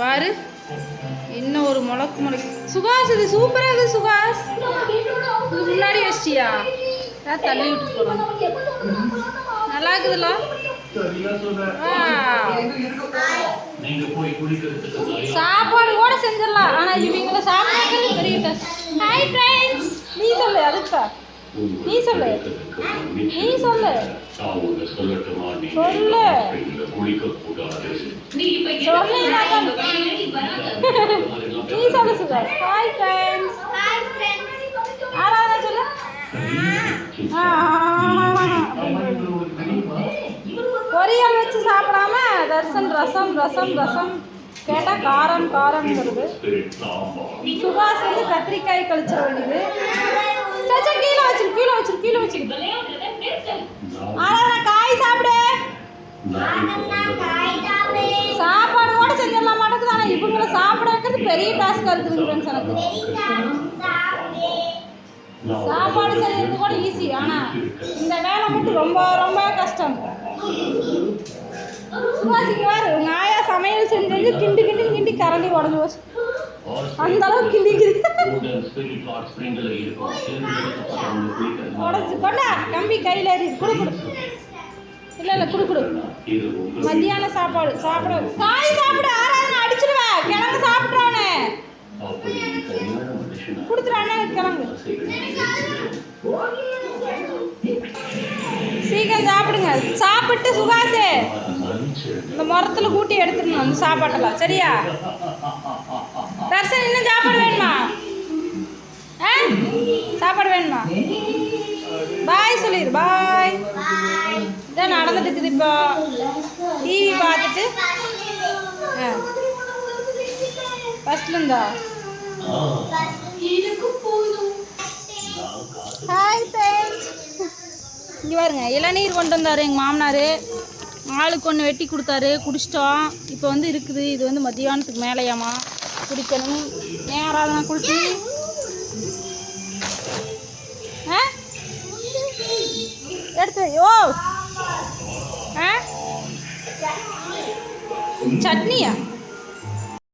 வாரு. இன்னும் ஒரு முளக்கு முளைக்கு சுகாஸ் இது சூப்பராக இருக்குது சுகாஸ் இது முன்னாடி வச்சிட்டியா? அதான் தள்ளி விட்டு போகிறோம் நல்லா இருக்குதுல்ல? சாப்பாடு கூட செஞ்சிடலாம். ஆனால் இவங்கள சாப்பிட்றது பெரிய கஷ்டம். ஹாய் ஃப்ரெண்ட்ஸ் நீ சொல்லு அதுக்கா நீ சொல்லு. நீ சொல்லு. சொல்லு. சொல்லு நீ சொல்லு சுகாஸ் ஹாய் ஃப்ரெண்ட்ஸ் ஆராதனா சொல்லு பொரியல் வச்சு சாப்பிடாம தர்சன் ரசம் ரசம் ரசம் கேட்டால் காரம் காரம்ங்கிறது சுபாஷ் வந்து கத்திரிக்காய் கழிச்சிட வேண்டியது சச்சா கீழே வச்சிரு கீழே வச்சிரு கீழே வச்சிரு ஆராதனா காய் சாப்பிடு பெரிய டாஸ்க் இருக்குது ஃப்ரெண்ட்ஸ் எனக்கு சாப்பாடு செய்யறது கூட ஈஸி ஆனால் இந்த வேலை மட்டும் ரொம்ப ரொம்ப கஷ்டம். சுவாசிக்கு வாரு சமையல் செஞ்சது கிண்டு கிண்டு கிண்டி கரண்டி உடஞ்சி போச்சு. அந்த அளவுக்கு கிண்டிக்குது. உடஞ்சி கொண்டா கம்பி கையில் ஏறி குடு குடு. இல்லை இல்லை குடு குடு. மத்தியான சாப்பாடு சாப்பிட. காய் சாப்பிட. கொடுத்துறானே கிழங்கு சீக்கிரம் சாப்பிடுங்க. சாப்பிட்டு சுகாசு. இந்த முரத்தில் கூட்டி எடுத்துடணும் அந்த சாப்பாட்டெல்லாம். சரியா? தர்சன் இன்னும் சாப்பாடு வேணுமா? ஆ? சாப்பாடு வேணுமா? பாய் சொல்லிடு பாய். இதான் நடந்துட்டு இருக்குது இப்போ. டிவி பார்த்துட்டு. ஆ. ஃபஸ்ட்ல இருந்தா? ஹாய் இங்கே பாருங்க இளநீர் கொண்டு வந்தார் எங்கள் மாமனார். ஆளுக்கு ஒன்று வெட்டி கொடுத்தாரு. குடிச்சிட்டோம். இப்போ வந்து இருக்குது. இது வந்து மத்தியானத்துக்கு மேலேயாமா. குடிக்கணும். நான் குளிச்சு ஆ? எடுத்து. ஓ! ஆ? சட்னியா?